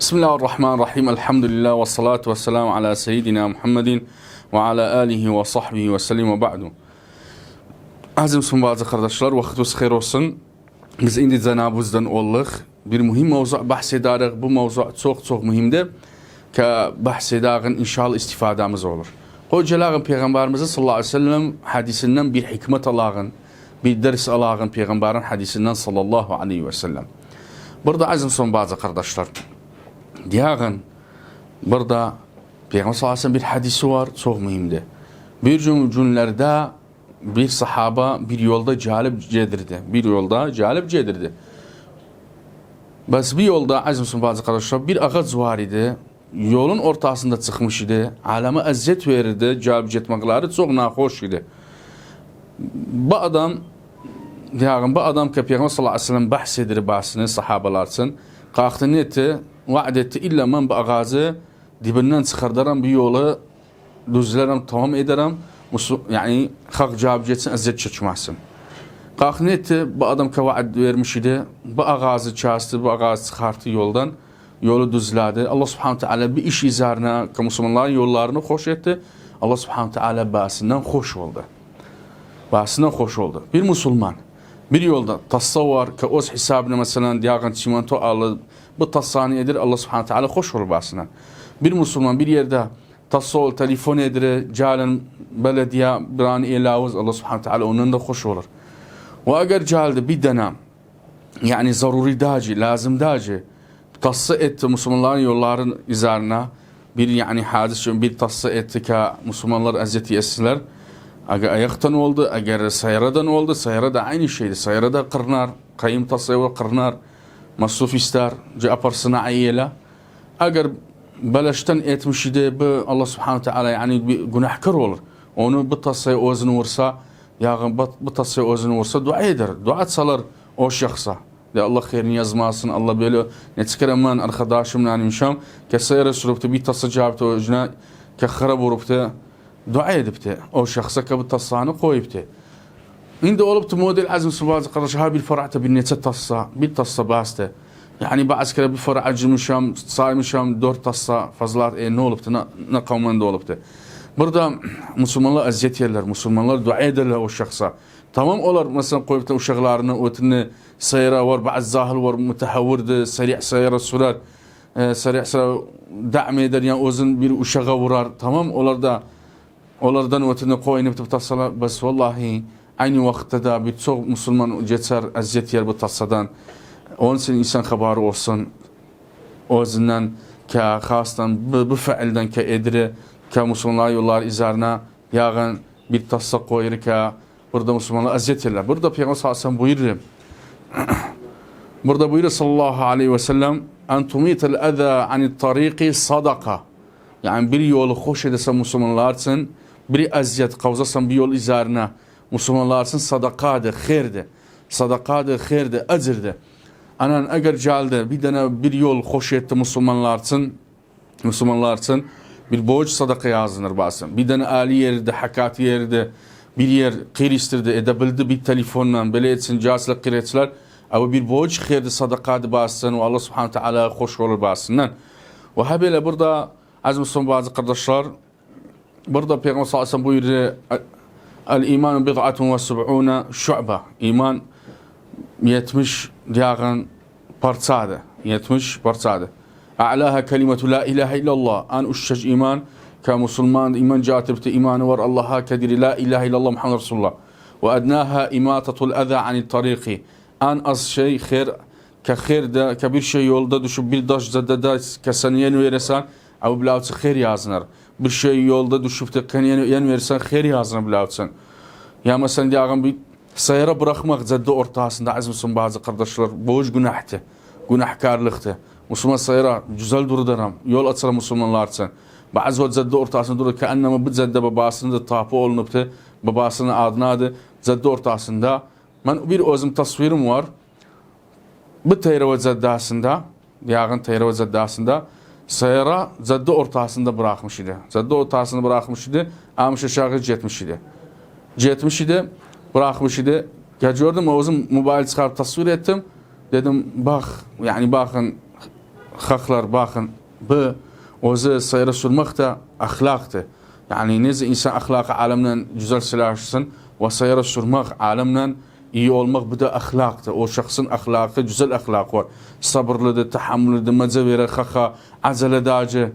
Bismillahirrahmanirrahim. Elhamdülillah ve salatu ve selamu ala seyyidina Muhammedin ve ala alihi ve sahbihi ve sellim ve ba'du. Aziz Müslüman bazı kardeşler, vaktiniz hayır olsun. Biz indi Cenab-ı olduk. Bir mühim mevzu bahsederek. Bu mevzu çok çok mühimdir. Ki bahsederken inşallah istifadamız olur. Hocaların Peygamberimizin sallallahu aleyhi ve sellem hadisinden bir hikmet alağın, bir ders alağın Peygamberin hadisinden sallallahu aleyhi ve sellem. Burada aziz Müslüman bazı kardeşler. Diyağın burada Peygamber sallallahu aleyhi ve sellem bir hadisi var çok mühimdi. Bir cümlelerde bir sahaba bir yolda calip cedirdi. Bir yolda calip cedirdi. Bas bir yolda aziz Müslüman bazı kardeşler bir ağaç var idi. Yolun ortasında çıkmış idi. Aleme əziyyət verirdi. Calip etmekleri çok nahoş idi. Bu adam diyağın bu adam ki Peygamber sallallahu aleyhi ve sellem bahsedir bahsini sahabalar için. Kalktı ne etti? Vaad etti. İlla ben bu ağacı dibinden çıkardıram bir yolu düzlerim tamam ederim. Yani hak cevap etsin əziyyət çəkməsin. Kalktı ne etti? Bu adam ki vaad vermiş idi. Bu ağacı çastı, bu ağacı çıkarttı yoldan. Yolu düzledi. Allah subhanahu teala bir iş ki Müslümanların yollarını hoş etti. Allah subhanahu teala bahsinden hoş oldu. Bahsinden hoş oldu. Bir Müslüman bir yolda tassa var ki öz hesabına mesela diyağın çimento alı bu tassani edir Allah subhanahu teala hoş olur bahsinden. Bir Müslüman bir yerde ol telefon edir calen belediye birani ilavuz Allah subhanahu teala onun da hoş olur. Ve eğer calde bir dönem yani zaruri daci, lazım daci tassa etti Müslümanların yolların izarına bir yani hadis bir tassa etti ki Müslümanlar eziyet yesinler. Eğer ayaktan oldu, eğer sayradan oldu, sayra da aynı şeydi. Sayra da kırnar, kayım tasayı kırnar, masruf ister, cevapar sınaiyle. Eğer beleşten etmiş idi, bu Allah subhanahu teala yani günahkar olur. Tasayı özünü vursa, yani bu tasayı özünü vursa dua eder. Dua salar o şahsa. De Allah hayrini yazmasın. Allah böyle ne çıkaramman arkadaşımla anmışam. Ke sayra sürüptü bir tası cevaptı özüne ke xarab vuruptu. Dua edipti. O şahsa ki bu tassanı koyuptu. Şimdi olup model azim subazı kardeş ha bir farata bir nece tassa bir tassa bastı. Yani bazı kere bir fara acımışam, saymışam dört tassa fazla e, ne oluptu, ne, ne kavmanda oluptu. Burada Müslümanlar eziyet yerler, Müslümanlar dua ederler o şahsa. Tamam olar mesela koyup da uşaklarını, ötünü sayra var, bazı zahil var, mütehavvirdi, seri' sayra sürer, e, seri' sayra da'm eder, yani özün bir uşağa vurar. Tamam olar da onlardan ötünü koyup da tassalar, bas vallahi aynı vakitte de bir çok Müslüman geçer eziyet yer bu tassadan. Onun için insan haberı olsun. Özünden ki hastan bu, bu feilden ki edire ki Müslümanlar yollar izarına yağın bir tassa koyur ki burada Müslümanlar eziyet yerler. Burada Peygamber sallallahu sellem buyuruyor. burada buyuruyor sallallahu aleyhi ve sellem en tumitel eza anit tariki sadaka. Yani bir yolu hoş edese Müslümanlar için bir eziyet kavzasan bir yol izarına Müslümanlar için sadakadır, khairdir. Sadakadır, khairdir, ecirdir. Anan eğer calde bir tane bir yol hoş etti Müslümanlar için Müslümanlar için bir borç sadaka yazılır bazen. Bir tane ali yerde, hakat yerde bir yer kıyır istirdi, edebildi bir telefonla böyle etsin, kıyır etsinler. Ama bir borç kıyırdı sadakadı bazen ve Allah subhanahu teala hoş olur bazen. Ve habele burada az Müslüman bazı kardeşler برضه بيغمص صلى الله عليه وسلم الإيمان بضعة وسبعون شعبة. إيمان يتمش دياغن برصادة. يتمش برصادة. أعلاها كلمة لا إله إلا الله. أن أشج إيمان كمسلمان. إيمان جاتب إيمان ور الله كدير. لا إله إلا الله محمد رسول الله. وأدناها إماتة الأذى عن الطريق. أن أص شيء خير كخير دا كبير شيء يولد دشو بلداش زد داس كسنين ويرسان. أو بلاوت خير يازنر. Bir şey yolda düşüp de kan yen verirsen khair yazınır bilavçın. Ya mesela diyağın bir sayara bırakmak cadde ortasında azimsin bazı kardeşler boş günahtı. Günahkarlıktı. Müslüman sayara güzel durduram. Yol açar Müslümanlar için. Bazı o cadde ortasında durur anneme bu cadde babasının da tapı olunuptu. Babasının adına adı cadde ortasında. Ben bir özüm tasvirim var. Bu Teyreva caddesinde, diyağın Teyreva caddesinde sayara cadde ortasında bırakmış idi. Cadde ortasında bırakmış idi. Amış aşağı gitmiş idi. Gitmiş idi. Bırakmış idi. Ya gördüm özüm mobil çıkarıp tasvir ettim. Dedim bak yani bakın haklar bakın bu ozu sayıra sürmek de ahlaktı. Yani neyse insan ahlakı alemden güzel silahsın ve sayıra sürmek alemden iyi olmak bu da ahlaktı. O şahsın ahlakı güzel ahlak var. Sabırlıdır, tahammülüdür, mecevere, kaka, acele dacı.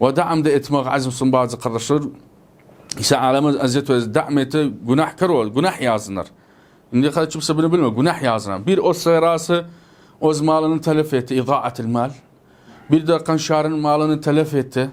Ve da'am da etmek azimsin bazı kardeşler. İse aleme eziyet ve da'meti günahkar ol, günah yazınlar. Şimdi kadar kimse bunu bilmiyor, günah yazınlar. Bir o sayırası o malını telef etti, idaatil mal. Bir de kanşarın malını telef etti.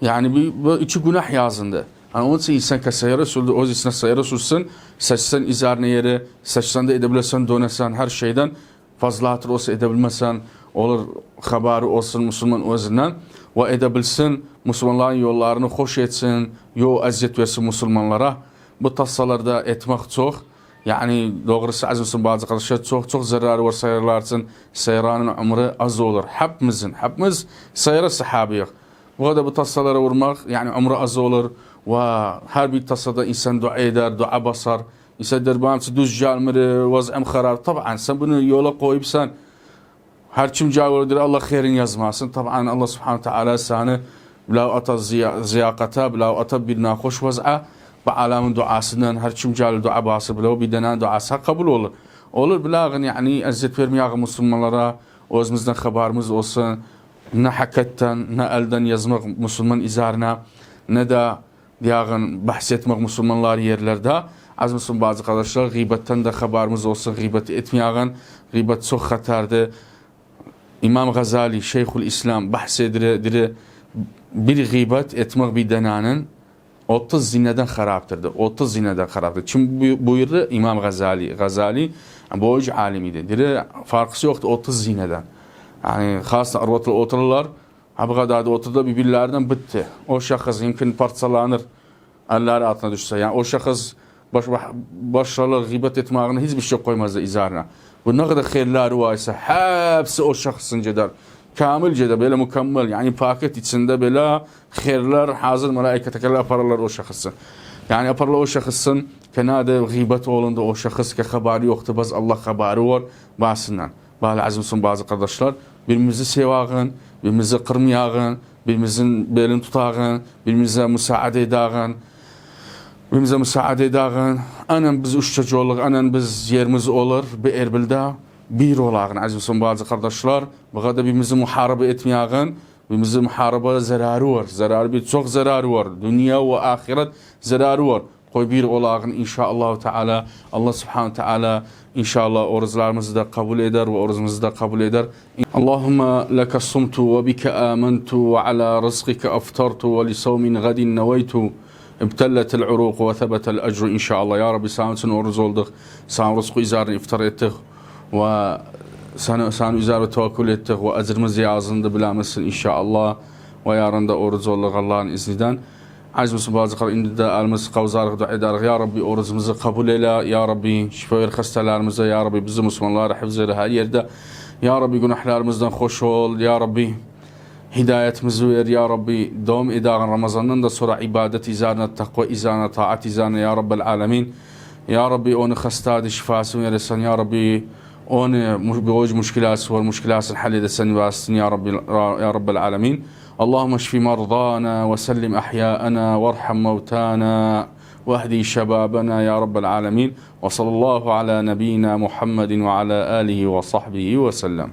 Yani bir, iki günah yazındı. Yani onun için insan ka sayıra sürdü, o yüzden sayıra sürsün, seçsen izarını yeri, seçsen de edebilirsen, dönesen her şeyden fazla hatır olsa edebilmesen, olur haberi olsun Müslüman özünden ve edebilsin, Müslümanların yollarını hoş etsin, yol eziyet versin Müslümanlara. Bu tassalarda etmek çok. Yani doğrusu azimsin bazı arkadaşlar çok çok zararı var sayırlar için sayıranın ömrü az olur. Hepimizin, hepimiz sayıra sahabiyiz. Bu kadar bu tassalara vurmak yani ömrü az olur ve her bir tasada insan dua eder, dua basar. İnsan der bana düz gelmiri, vaz'ım karar. Tabii sen bunu yola koyup sen her kim cevap Allah khairin yazmasın. Tabii Allah subhanahu teala sana bila ata ziyakata, bila ata bir nahoş vaz'a bu alamın duasından her kim cevap dua bası bila bir denen duası kabul olur. Olur bilağın yani eziyet vermeye Müslümanlara özümüzden haberimiz olsun. Ne hakikaten ne elden yazmak Müslüman izarına ne de diyağın bahsetmek Müslümanlar yerlerde. Az Müslüman bazı kardeşler gıybetten de haberimiz olsun. Gıybet etmeyen gıybet çok hatardı. İmam Gazali, Şeyhül İslam bahsedir, dire, bir gıybet etmek bir denanın 30 zineden haraptırdı. 30 zineden haraptırdı. Kim buyurdu? İmam Gazali. Gazali boyucu alimiydi. Dire farkısı yoktu 30 zineden. Yani khasla arvatılı otururlar. Ha bu kadar da oturdu birbirlerinden bitti. O şahıs yumkin parçalanır. Elleri altına düşse. Yani o şahıs baş, başlarlar gıybet etmeğine hiçbir şey koymazdı izarına. Bu ne kadar hayırları varsa hepsi o şahsın ceder. Kamilce de böyle mükemmel yani paket içinde böyle hayırlar hazır melaike tekerler yaparlar o şahsın. Yani yaparlar o şahsın kenada gıybet olundu o şahıs ki haberi yoktu baz Allah haberi var basından. Bağlı azimsin bazı kardeşler birbirimizi sevağın, birbirimizi kırmayağın, birbirimizin belini tutağın, birbirimize müsaade edağın, birbirimize müsaade edağın. Anan biz üç çocuğuluk, anan biz yerimiz olur bir Erbil'de bir olağın azimsin bazı kardeşler. Bu kadar birbirimizi muharebe etmeyağın, birbirimizi muharebe zararı var. Zararı bir çok zararı var. Dünya ve ahiret zararı var. Qoy bir olağın inşallah Teala Allah Subhanahu Teala inşallah oruçlarımızı da kabul eder ve orucumuzu da kabul eder. Allahumma laka sumtu ve bika amantu ve ala rizqika aftartu ve li savmin gadin neveytu. İbtellet el uruq ve thabet el ecru inşallah. Ya Rabbi sana için oruç olduk. Sana rızkı izarını iftar ettik. Ve sana, sana üzerine tevekkül ettik. Ve ecrimiz yazındı bilemezsin inşallah. Ve yarın da oruç olduk Allah'ın izniyle. Aziz Müslüman bazıları indi de elimiz kavzarıq dua ederiz. Ya Rabbi orucumuzu kabul eyle. Ya Rabbi şifa ver hastalarımıza. Ya Rabbi bizi Müslümanları hafız eyle her yerde. Ya Rabbi günahlarımızdan hoş ol. Ya Rabbi hidayetimizi ver. Ya Rabbi devam edeğin Ramazan'dan da sonra ibadet izarına, takva izarına, taat izarına. Ya Rabbel alemin. Ya Rabbi onu hastadı şifasını verirsen. Ya Rabbi onu بوجه مشكلات والمشكلات الحل دسن واسن يا رب يا رب العالمين اللهم اشف مرضانا وسلم أحياءنا وارحم موتانا واهدي شبابنا يا رب العالمين وصلى الله على نبينا محمد وعلى آله وصحبه وسلم.